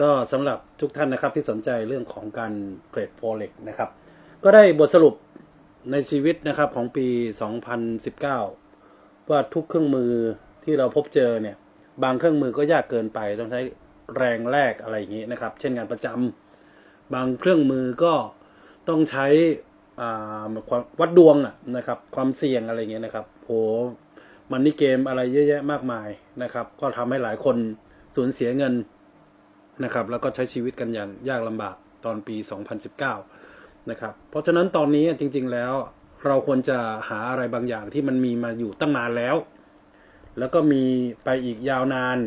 ก็สำหรับทุกท่านนะครับที่สนใจเรื่องของการเทรดโฟเร็กนะครับ ก็ได้บทสรุปในชีวิตนะครับของปี 2019 ว่าทุกเครื่องมือที่เราพบเจอเนี่ย บางเครื่องมือก็ยากเกินไปต้องใช้แรงแรกอะไรอย่างนี้นะครับ เช่นงานประจำบางเครื่องมือก็ต้องใช้อ่าวัดดวงนะครับ ความเสี่ยงอะไรเงี้ยนะครับโหมันนี่เกมอะไรเยอะแยะมากมายนะครับ ก็ทำให้หลายคนสูญเสียเงิน นะครับ แล้วก็ใช้ชีวิตกันอย่างยากลำบากตอนปี 2019 นะครับ เพราะฉะนั้นตอนนี้จริง ๆแล้วเราควรจะหาอะไรบางอย่างที่มันมีมาอยู่ตั้งนานแล้ว แล้วก็มีไปอีกยาวนาน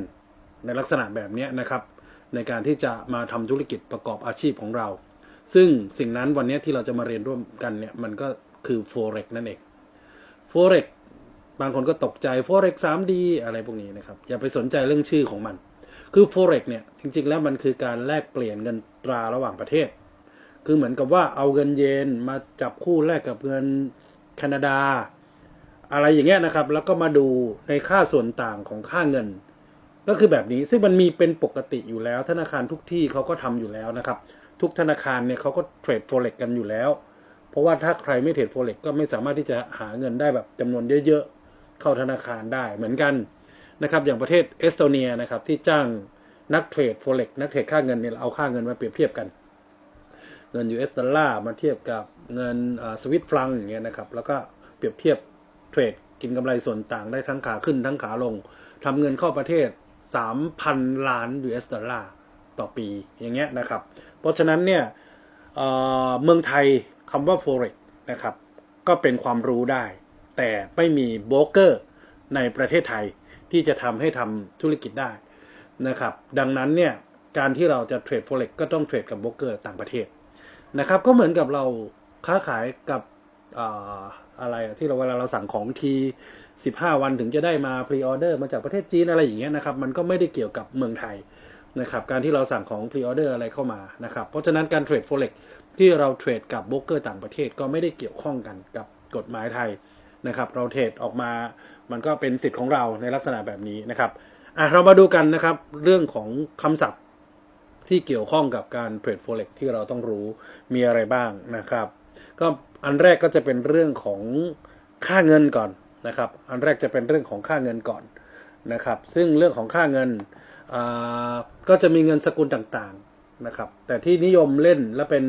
ในลักษณะแบบนี้นะครับ ในการที่จะมาทำธุรกิจประกอบอาชีพของเรา ซึ่งสิ่งนั้นวันนี้ที่เราจะมาเรียนร่วมกันเนี่ยมันก็คือ forex นั่นเอง forex บางคนก็ตกใจ forex 3D อะไรพวกนี้นะครับ อย่าไปสนใจเรื่องชื่อของมัน คือ forex เนี่ยจริง ๆ แล้วมันคือการแลกเปลี่ยนเงินตราระหว่างประเทศ คือเหมือนกับว่าเอาเงินเยนมาจับคู่แลกกับเงินแคนาดา อะไรอย่างเงี้ยนะครับ แล้วก็มาดูในค่าส่วนต่างของค่าเงิน ก็คือแบบนี้ซึ่งมันมีเป็นปกติอยู่แล้ว ธนาคารทุกที่เขาก็ทำอยู่แล้วนะครับ ทุกธนาคารเนี่ยเขาก็เทรด forex กันอยู่แล้ว เพราะว่าถ้าใครไม่เทรด forex ก็ไม่สามารถที่จะหาเงินได้แบบจำนวนเยอะ ๆ เข้าธนาคารได้เหมือนกัน นะครับอย่างประเทศเอสโตเนียนะครับที่จ้างนักเทรด forex นักเทรดค่าเงินเนี่ยเอาค่าเงินมาเปรียบเทียบกัน เงิน US ดอลลาร์มาเทียบกับเงินสวิตฟรังอย่างเงี้ยนะครับแล้วก็เปรียบเทียบเทรดกินกำไรส่วนต่างได้ทั้งขาขึ้นทั้งขาลงทำเงินเข้าประเทศ 3,000 ล้าน US ดอลลาร์ต่อปีอย่างเงี้ยนะครับ เพราะฉะนั้นเนี่ยเเมืองไทยคำว่า forex นะครับ ก็เป็นความรู้ได้ แต่ไม่มีโบรกเกอร์ในประเทศไทย ที่จะทำให้ทำธุรกิจได้นะครับ ดังนั้นเนี่ยการที่เราจะเทรด forex ก็ต้องเทรดกับโบรกเกอร์ต่างประเทศนะครับ ก็เหมือนกับเราค้าขายกับอะไรที่เราเวลาเราสั่งของทีสิบห้าวันถึงจะได้มาพรีออเดอร์มาจากประเทศจีนอะไรอย่างเงี้ยนะครับ มันก็ไม่ได้เกี่ยวกับเมืองไทยนะครับ การที่เราสั่งของพรีออเดอร์อะไรเข้ามานะครับ เพราะฉะนั้นการเทรด forex ที่เราเทรดกับโบรกเกอร์ต่างประเทศก็ไม่ได้เกี่ยวข้องกันกับกฎหมายไทย นะครับ เราเทรดออกมา มันก็เป็นสิทธิ์ของเราในลักษณะแบบนี้นะครับอะเรามาดูกันนะครับ เรื่องของคำศัพท์ที่เกี่ยวข้องกับการเทรด forex ที่เราต้องรู้มีอะไรบ้างนะครับ ก็อันแรกก็จะเป็นเรื่องของค่าเงินก่อนนะครับ อันแรกจะเป็นเรื่องของค่าเงินก่อนนะครับ ซึ่งเรื่องของค่าเงินอ่าก็จะมีเงินสกุลต่างๆนะครับ แต่ที่นิยมเล่นและเป็น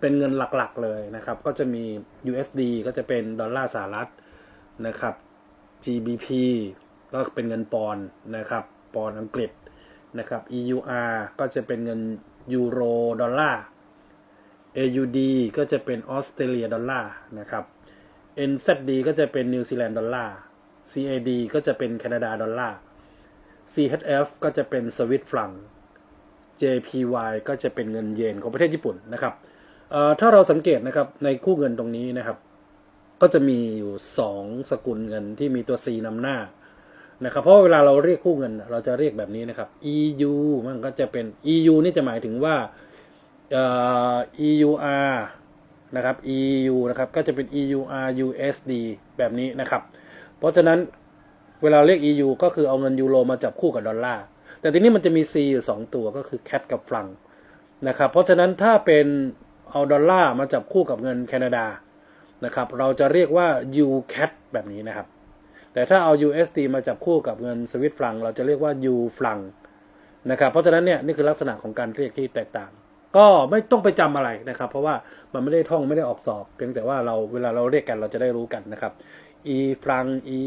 เป็นเงินหลักๆเลยนะครับ ก็จะมี USD ก็จะเป็นดอลลาร์สหรัฐ นะครับ GBP ก็เป็นเงินปอนด์นะครับ ปอนด์อังกฤษนะครับ EUR ก็จะเป็นเงินยูโรดอลลาร์ AUD ก็จะเป็นออสเตรเลียดอลลาร์นะครับ NZD ก็จะเป็นนิวซีแลนด์ดอลลาร์ CAD ก็จะเป็นแคนาดาดอลลาร์ CHF ก็จะเป็นสวิตฟรัง JPY ก็จะเป็นเงินเยนของประเทศญี่ปุ่นนะครับถ้าเราสังเกตนะครับในคู่เงินตรงนี้นะครับ ก็จะมีอยู่สองสกุลเงินที่มีตัว C นำหน้านะครับเพราะเวลาเราเรียกคู่เงิน เราจะเรียกแบบนี้นะครับ EU มันก็จะเป็น EU นี่จะหมายถึงว่าเอ่อ EUR นะครับ EU นะครับก็จะเป็น EUR USD แบบนี้นะครับ เพราะฉะนั้นเวลาเรียก EU ก็คือเอาเงินยูโรมาจับคู่กับดอลลาร์แต่ทีนี้มันจะมี C อยู่ 2 ตัวก็คือ CAT กับฟรังนะครับเพราะฉะนั้นถ้าเป็นเอาดอลลาร์มาจับคู่กับเงินแคนาดา นะครับ เราจะเรียกว่า UCAT แบบนี้นะครับ แต่ถ้าเอา USD มาจับคู่กับเงินสวิตฟรัง เราจะเรียกว่า U ฟรังนะครับ เพราะฉะนั้นเนี่ยนี่คือลักษณะของการเรียกที่แตกต่าง ก็ไม่ต้องไปจำอะไรนะครับ เพราะว่ามันไม่ได้ท่องไม่ได้ออกสอบ เพียงแต่ว่าเราเวลาเราเรียกกันเราจะได้รู้กันนะครับ E ฟรัง E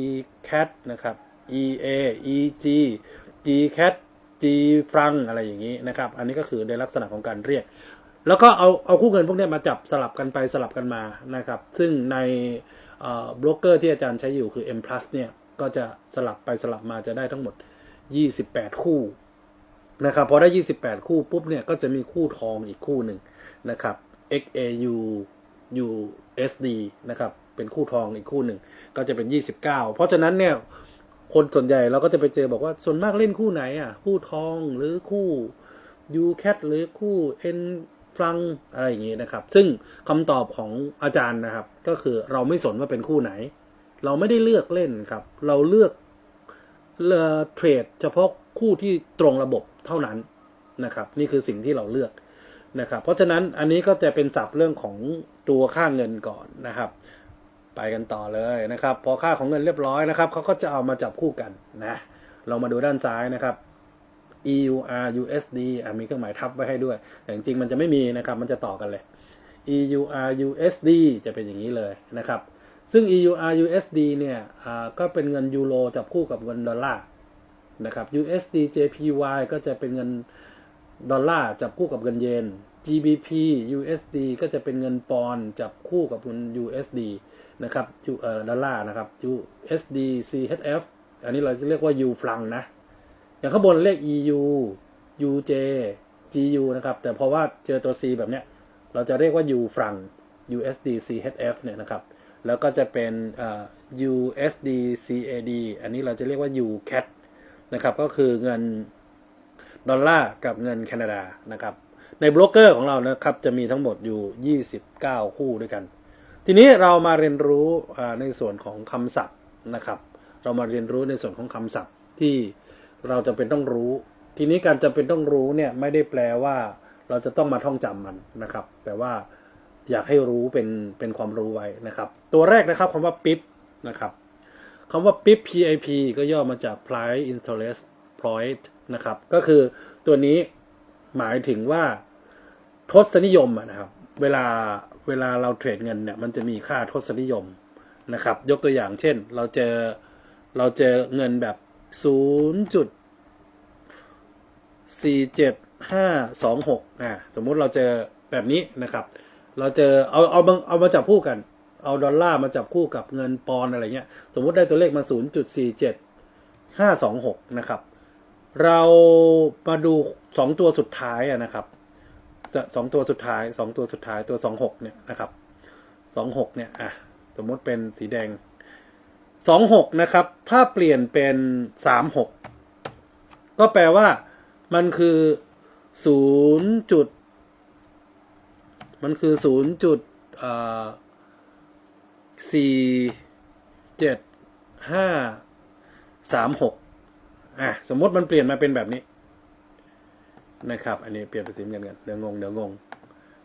cat นะครับ E A E G G cat G ฟรังอะไรอย่างนี้นะครับ อันนี้ก็คือในลักษณะของการเรียก แล้วก็เอาเอาคู่เงินพวกนี้มาจับสลับกันไปสลับกันมานะครับ ซึ่งในบล็อกเกอร์ที่อาจารย์ใช้อยู่คือ M เนี่ยก็จะสลับไปสลับมาจะได้ทั้งหมด 28 คู่นะครับพอได้ 28 คู่ปุ๊บเนี่ยก็จะมีคู่ทองอีกคู่หนึ่งนะครับ XAU USD นะครับเป็นคู่ทองอีกคู่หนึ่งก็จะเป็น 29 เพราะฉะนั้นเนี่ยคนส่วนใหญ่เราก็จะไปเจอบอกว่าส่วนมากเล่นคู่ไหนอะ คู่ทองหรือคู่ U cat หรือคู่ N ฟรังอะไรอย่างนี้นะครับ ซึ่งคำตอบของอาจารย์นะครับ ก็คือเราไม่สนว่าเป็นคู่ไหน เราไม่ได้เลือกเล่นครับ เราเลือกเลือกเทรดเฉพาะคู่ที่ตรงระบบเท่านั้นนะครับ นี่คือสิ่งที่เราเลือกนะครับ เพราะฉะนั้นอันนี้ก็จะเป็นศัพท์เรื่องของตัวค่าเงินก่อนนะครับ ไปกันต่อเลยนะครับ พอค่าของเงินเรียบร้อยนะครับเขาก็จะเอามาจับคู่กันนะ เรามาดูด้านซ้ายนะครับ EUR USD อะมีเครื่องหมายทับไว้ให้ด้วย แต่จริงๆมันจะไม่มีนะครับ มันจะต่อกันเลย EUR USD จะเป็นอย่างนี้เลยนะครับ ซึ่ง EUR USD เนี่ยอ่าก็เป็นเงินยูโรจับคู่กับเงินดอลลาร์นะครับ USD JPY ก็จะเป็นเงินดอลลาร์จับคู่กับเงินเยน GBP USD ก็จะเป็นเงินปอนด์จับคู่กับเงิน USD นะครับดอลลาร์นะครับ USD CHF อันนี้เราเรียกว่า U ฟลังนะ อย่างข้างบนเลข EU UJ GU นะครับ แต่เพราะว่าเจอตัว C แบบเนี้ย เราจะเรียกว่า U ฟรัง USD CHF เนี่ยนะครับ แล้วก็จะเป็น USD CAD อันนี้เราจะเรียกว่า UCAD นะครับ ก็คือเงินดอลลาร์กับเงินแคนาดานะครับ ในโบรกเกอร์ของเรานะครับจะมีทั้งหมดอยู่ 29 คู่ด้วยกัน ทีนี้เรามาเรียนรู้ในส่วนของคำศัพท์นะครับ เรามาเรียนรู้ในส่วนของคำศัพท์ที่ เราจะเป็นต้องรู้ ทีนี้การจำเป็นต้องรู้เนี่ยไม่ได้แปลว่าเราจะต้องมาท่องจำมันนะครับ แต่ว่าอยากให้รู้เป็นเป็นความรู้ไว้นะครับ ตัวแรกนะครับคำว่า PIP นะครับคำว่า PIP PIP ก็ย่อมาจาก Price Interest Point นะครับ ก็คือตัวนี้หมายถึงว่าทศนิยมนะครับ เวลาเวลาเราเทรดเงินเนี่ยมันจะมีค่าทศนิยมนะครับ ยกตัวอย่างเช่น เราเจอเราเจอเงินแบบ ศูนย์จุดสี่เจ็ดห้าสองหกอ่าสมมุติเราเจอแบบนี้นะครับ เราเจอเอาเอาเอามาจับคู่กัน เอาดอลลาร์มาจับคู่กับเงินปอนอะไรเงี้ย สมมุติได้ตัวเลขมาศูนย์จุดสี่เจ็ดห้าสองหกนะครับ เรามาดูสองตัวสุดท้ายอะนะครับสองตัวสุดท้ายสองตัวสุดท้ายตัวสองหกเนี่ยนะครับสองหกเนี่ยอะสมมติเป็นสีแดง สองหกนะครับ ถ้าเปลี่ยนเป็นสามหกก็แปลว่ามันคือศูนย์จุด มันคือศูนย์จุดสี่เจ็ดห้าสามหกอะสมมติมันเปลี่ยนมาเป็นแบบนี้นะครับ อันนี้เปลี่ยนเป็นสีเงินกันเดี๋ยวงงเดี๋ยวงง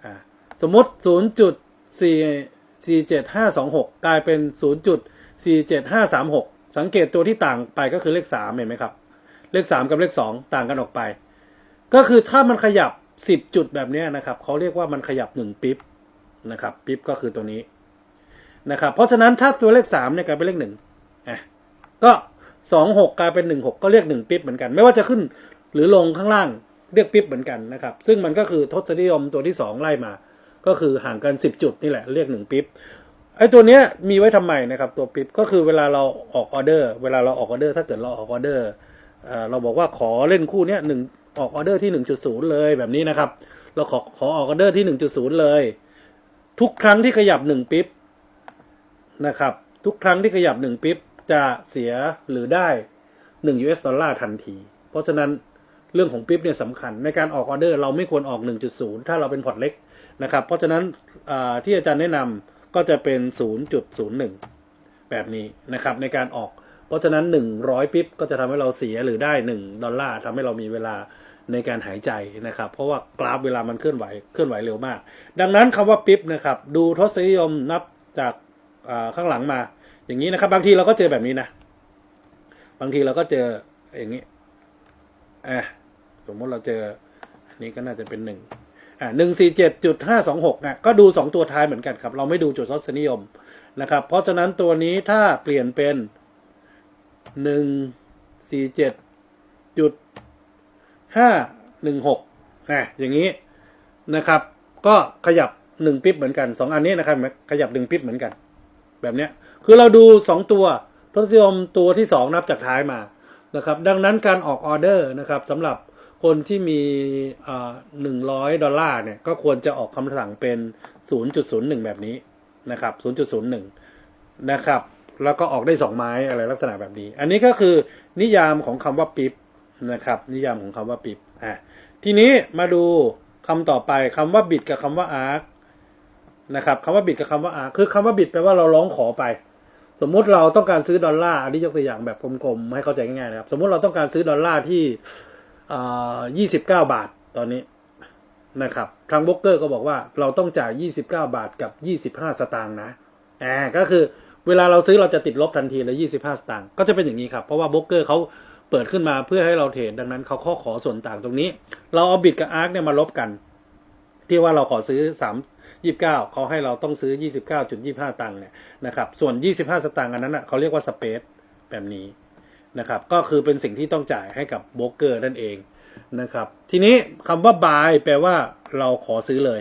อะสมมติศูนย์จุดสี่สี่เจ็ดห้าสองหกกลายเป็นศูนย์จุด สี่เจ็ดห้าสามหกสังเกตตัวที่ต่างไปก็คือเลขสามเห็นไหมครับ เลขสามกับเลขสองต่างกันออกไป ก็คือถ้ามันขยับสิบจุดแบบนี้นะครับเขาเรียกว่ามันขยับหนึ่งปิ๊บนะครับปิ๊บก็คือตัวนี้นะครับ เพราะฉะนั้นถ้าตัวเลขสามเนี่ยกลายเป็นเลขหนึ่งอะก็สองหกกลายเป็นหนึ่งหกก็เรียกหนึ่งปิ๊บเหมือนกัน ไม่ว่าจะขึ้นหรือลงข้างล่างเรียกปิ๊บเหมือนกันนะครับ ซึ่งมันก็คือทศนิยมตัวที่สองไล่มา ก็คือห่างกันสิบจุดนี่แหละเรียกหนึ่งปิ๊บ ไอ้ตัวเนี้ยมีไว้ทำไมนะครับตัวปิดก็คือเวลาเราออกออเดอร์ เวลาเราออกออเดอร์ ถ้าเกิดเราออกออเดอร์เอ่อเราบอกว่าขอเล่นคู่เนี้ยหนึ่งออกออเดอร์ที่หนึ่งจุดศูนย์เลยแบบนี้นะครับ เราขอขอออกออเดอร์ที่หนึ่งจุดศูนย์เลย ทุกครั้งที่ขยับหนึ่งปิ๊บนะครับ ทุกครั้งที่ขยับหนึ่งปิ๊บจะเสียหรือได้หนึ่ง US ดอลลาร์ทันที เพราะฉะนั้นเรื่องของปิ๊บเนี่ยสำคัญในการออกออเดอร์เราไม่ควรออกหนึ่งจุดศูนย์ถ้าเราเป็นพอร์ตเล็กนะครับ เพราะฉะนั้นที่อาจารย์แนะนำ ก็จะเป็น 0.01 แบบนี้นะครับในการออก เพราะฉะนั้น 100 ปิ๊บก็จะทำให้เราเสียหรือได้ 1 ดอลลาร์ทำให้เรามีเวลาในการหายใจนะครับ เพราะว่ากราฟเวลามันเคลื่อนไหวเคลื่อนไหวเร็วมาก ดังนั้นคำว่าปิ๊บนะครับดูทศนิยมนับจากข้างหลังมา อย่างนี้นะครับ บางทีเราก็เจอแบบนี้นะ บางทีเราก็เจออย่างนี้อะสมมติเราเจออันนี้ก็น่าจะเป็นหนึ่ง อ่าหนึ่งสี่เจ็ดจุดห้าสองหกอะก็ดูสองตัวท้ายเหมือนกันครับ เราไม่ดูจุดทศนิยมนะครับ เพราะฉะนั้นตัวนี้ถ้าเปลี่ยนเป็นหนึ่งสี่เจ็ดจุดห้าหนึ่งหกอะอย่างนี้นะครับ ก็ขยับหนึ่งปิ๊บเหมือนกันสองอันนี้นะครับ ขยับหนึ่งปิ๊บเหมือนกัน แบบเนี้ยคือเราดูสองตัวทศนิยมตัวที่สองนับจากท้ายมานะครับ ดังนั้นการออกออเดอร์นะครับสำหรับ คนที่มีหนึ่งร้อยดอลลาร์เนี่ยก็ควรจะออกคำสั่งเป็น 0.01 แบบนี้นะครับ 0.01 นะครับ แล้วก็ออกได้สองไม้อะไรลักษณะแบบนี้ อันนี้ก็คือนิยามของคำว่าปิ๊บนะครับ นิยามของคำว่าปิ๊บอะทีนี้มาดูคำต่อไปคำว่าบิดกับคำว่าอาร์คนะครับคำว่าบิดกับคำว่าอาร์คคือคำว่าบิดแปลว่าเราร้องขอไป สมมุติเราต้องการซื้อดอลลาร์อันนี้ยกตัวอย่างแบบกลมๆให้เข้าใจง่ายๆนะครับ สมมุติเราต้องการซื้อดอลลาร์ที่ ยี่สิบเก้าบาทตอนนี้นะครับ ทางโบรกเกอร์ก็บอกว่าเราต้องจ่าย 29 บาทกับ 25 สตางค์นะอ่าก็คือเวลาเราซื้อเราจะติดลบทันทีเลย25 สตางค์ก็จะเป็นอย่างนี้ครับ เพราะว่าโบรกเกอร์เขาเปิดขึ้นมาเพื่อให้เราเทรดดังนั้นเขาข้อขอส่วนต่างตรงนี้ เราเอาบิตกับอาร์คเนี่ยมาลบกัน ที่ว่าเราขอซื้อ 3 29เขาให้เราต้องซื้อ 29.25 ตังค์เนี่ยนะครับส่วน 25 สตางค์อันนั้นอะเขาเรียกว่าสเปซแบบนี้ นะครับก็คือเป็นสิ่งที่ต้องจ่ายให้กับโบรกเกอร์นั่นเองนะครับ ทีนี้คำว่า buy แปลว่าเราขอซื้อเลย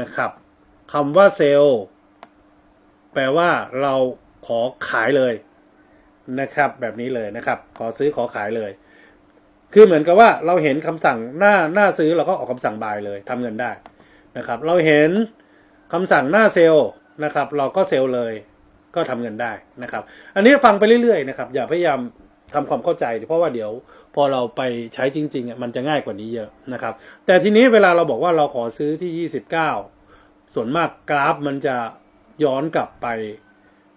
นะครับคำว่า sell แปลว่าเราขอขายเลยนะครับ แบบนี้เลยนะครับ ขอซื้อขอขายเลย คือเหมือนกับว่าเราเห็นคำสั่งหน้าหน้าซื้อเราก็ออกคำสั่ง buy เลยทำเงินได้นะครับ เราเห็นคำสั่งหน้าเซลล์นะครับ เราก็เซลเลย ก็ทำเงินได้นะครับ อันนี้ฟังไปเรื่อยๆนะครับอย่าพยายามทำความเข้าใจ เพราะว่าเดี๋ยวพอเราไปใช้จริงๆอะมันจะง่ายกว่านี้เยอะนะครับ แต่ทีนี้เวลาเราบอกว่าเราขอซื้อที่ 29 ส่วนมากกราฟมันจะย้อนกลับไป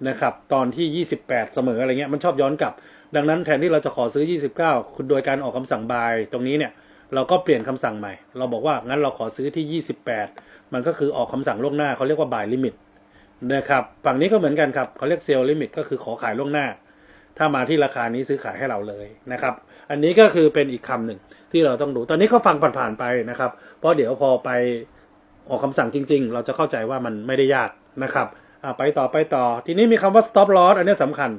นะครับตอนที่ 28 เสมออะไรเงี้ยมันชอบย้อนกลับ ดังนั้นแทนที่เราจะขอซื้อ 29 คุณโดยการออกคำสั่งบายตรงนี้เนี่ยเราก็เปลี่ยนคำสั่งใหม่ เราบอกว่างั้นเราขอซื้อที่ 28 มันก็คือออกคำสั่งล่วงหน้าเขาเรียกว่า buy limit นะครับฝั่งนี้ก็เหมือนกันครับเขาเรียก sell limit ก็คือขอขายล่วงหน้า ถ้ามาที่ราคานี้ซื้อขายให้เราเลยนะครับ อันนี้ก็คือเป็นอีกคำหนึ่งที่เราต้องดู ตอนนี้ก็ฟังผ่านๆไปนะครับ เพราะเดี๋ยวพอไปออกคำสั่งจริง ๆ เราจะเข้าใจว่ามันไม่ได้ยากนะครับไปต่อไปต่อ ทีนี้มีคำว่า stop loss อันนี้สำคัญ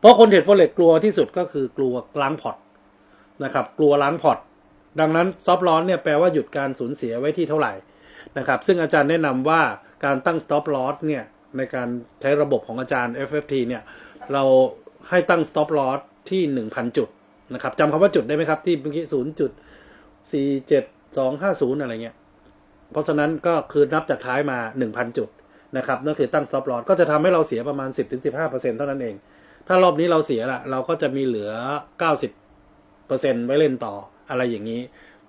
เพราะคนเทรดโฟเร็กกลัวที่สุดก็คือกลัวล้างพอร์ตนะครับ กลัวล้างพอร์ตดังนั้น stop loss เนี่ยแปลว่าหยุดการสูญเสียไว้ที่เท่าไหร่นะครับ ซึ่งอาจารย์แนะนำว่าการตั้ง stop loss เนี่ยในการใช้ระบบของอาจารย์ FFT เนี่ยเราให้ตั้ง stop loss ที่ 1,000 จุดนะครับจำคำว่าจุดได้ไหมครับ ที่เมื่อกี้0.47250อะไรเงี้ย เพราะฉะนั้นก็คือนับจากท้ายมา 1,000 จุดนะครับนั่นคือตั้ง stop loss ก็จะทำให้เราเสียประมาณ 10-15%เท่านั้นเอง ถ้ารอบนี้เราเสียละเราก็จะมีเหลือ 90%ไว้เล่นต่ออะไรอย่างนี้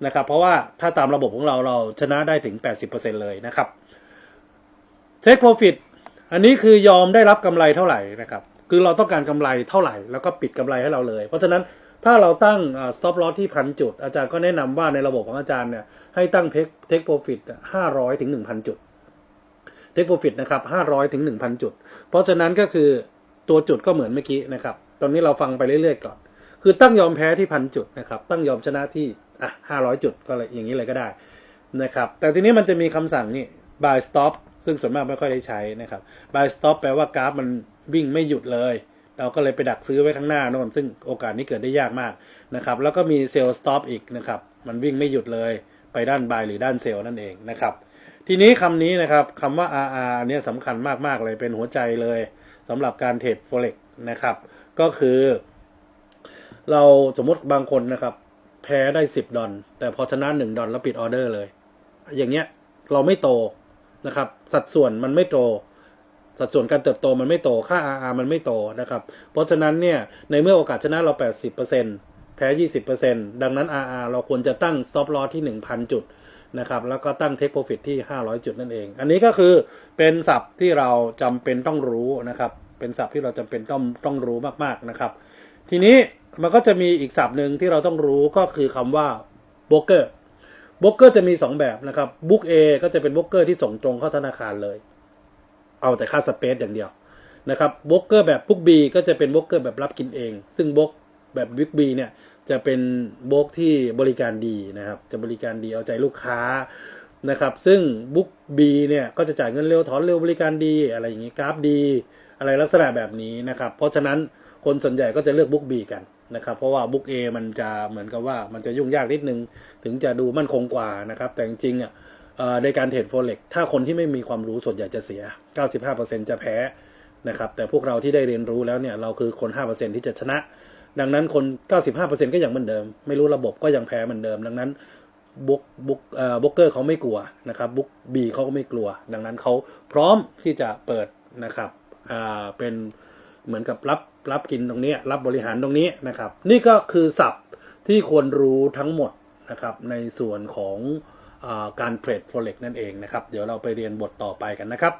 นะครับ เพราะว่าถ้าตามระบบของเราเราชนะได้ถึง 80%เลยนะครับ take profit อันนี้คือยอมได้รับกำไรเท่าไหร่นะครับ คือเราต้องการกำไรเท่าไหร่ แล้วก็ปิดกำไรให้เราเลย เพราะฉะนั้นถ้าเราตั้ง stop loss ที่พันจุด อาจารย์ก็แนะนำว่าในระบบของอาจารย์เนี่ยให้ตั้ง take profit ห้าร้อยถึงหนึ่งพันจุด take profit นะครับห้าร้อยถึงหนึ่งพันจุด เพราะฉะนั้นก็คือตัวจุดก็เหมือนเมื่อกี้นะครับ ตอนนี้เราฟังไปเรื่อยๆก่อน คือตั้งยอมแพ้ที่พันจุดนะครับ ตั้งยอมชนะที่อะห้าร้อยจุดก็เลยอย่างนี้เลยก็ได้นะครับ แต่ทีนี้มันจะมีคำสั่งนี่ buy stop ซึ่งส่วนมากไม่ค่อยได้ใช้นะครับ buy stop แปลว่ากราฟมันวิ่งไม่หยุดเลย เราก็เลยไปดักซื้อไว้ข้างหน้าน่นซึ่งโอกาสนี้เกิดได้ยากมากนะครับแล้วก็มี sell stop อีกนะครับมันวิ่งไม่หยุดเลยไปด้าน buy หรือด้าน sell นั่นเองนะครับทีนี้คำนี้นะครับคำว่า RR เนี่ยสำคัญมากๆเลยเป็นหัวใจเลยสำหรับการเทรด forex นะครับก็คือ เราสมมติบางคนนะครับ แพ้ได้ 10 ดอลแต่พอชนะ 1 ดอลแล้วปิดออเดอร์เลย อย่างเงี้ยเราไม่โต นะครับ สัดส่วนมันไม่โต สัดส่วนการเติบโตมันไม่โต ค่า RR มันไม่โตนะครับ เพราะฉะนั้นเนี่ย ในเมื่อโอกาสชนะเรา 80%แพ้ 20%ดังนั้น RR เราควรจะตั้ง stop loss ที่ 1,000 จุดนะครับ แล้วก็ตั้ง take profit ที่ 500 จุดนั่นเอง อันนี้ก็คือเป็นศัพท์ที่เราจำเป็นต้องรู้นะครับ เป็นศัพท์ที่เราจำเป็นต้องต้องรู้มากๆนะครับ ทีนี้มันก็จะมีอีกศัพท์หนึ่งที่เราต้องรู้ก็คือคำว่า broker บล็อกเกอร์จะมี 2 แบบนะครับบุ๊ก A ก็จะเป็นบล็อกเกอร์ที่ส่งตรงเข้าธนาคารเลย เอาแต่ค่าสเปซอย่างเดียวนะครับบล็อกเกอร์แบบบุ๊ก B ก็จะเป็นบล็อกเกอร์แบบรับกินเอง ซึ่งบล็อกแบบบิ๊ก B เนี่ยจะเป็นบล็อกที่บริการดีนะครับ จะบริการดีเอาใจลูกค้านะครับ ซึ่งบุ๊ก B เนี่ยก็จะจ่ายเงินเร็วถอนเร็วบริการดี อะไรอย่างนี้กราฟดี อะไรลักษณะแบบนี้นะครับ เพราะฉะนั้นคนส่วนใหญ่ก็จะเลือกบุ๊ก B กัน นะครับ เพราะว่าบุ๊ก A มันจะเหมือนกับว่ามันจะยุ่งยากนิดนึง ถึงจะดูมั่นคงกว่านะครับ แต่จริงๆอะในการเทรดโฟเล็กถ้าคนที่ไม่มีความรู้ส่วนใหญ่จะเสีย 95%จะแพ้นะครับ แต่พวกเราที่ได้เรียนรู้แล้วเนี่ยเราคือคน 5%ที่จะชนะ ดังนั้นคน 95%ก็ยังเหมือนเดิม ไม่รู้ระบบก็ยังแพ้เหมือนเดิม ดังนั้นบุ๊กบุ๊กเอ่อบุ๊กเกอร์เขาไม่กลัวนะครับบุ๊กบีเขาก็ไม่กลัว ดังนั้นเขาพร้อมที่จะเปิดนะครับอ่าเป็นเหมือนกับรับ รับกินตรงนี้ รับบริหารตรงนี้นะครับ นี่ก็คือศัพท์ที่ควรรู้ทั้งหมดนะครับ ในส่วนของอการเทรดโฟเล็กนั่นเองนะครับ เดี๋ยวเราไปเรียนบทต่อไปกันนะครับ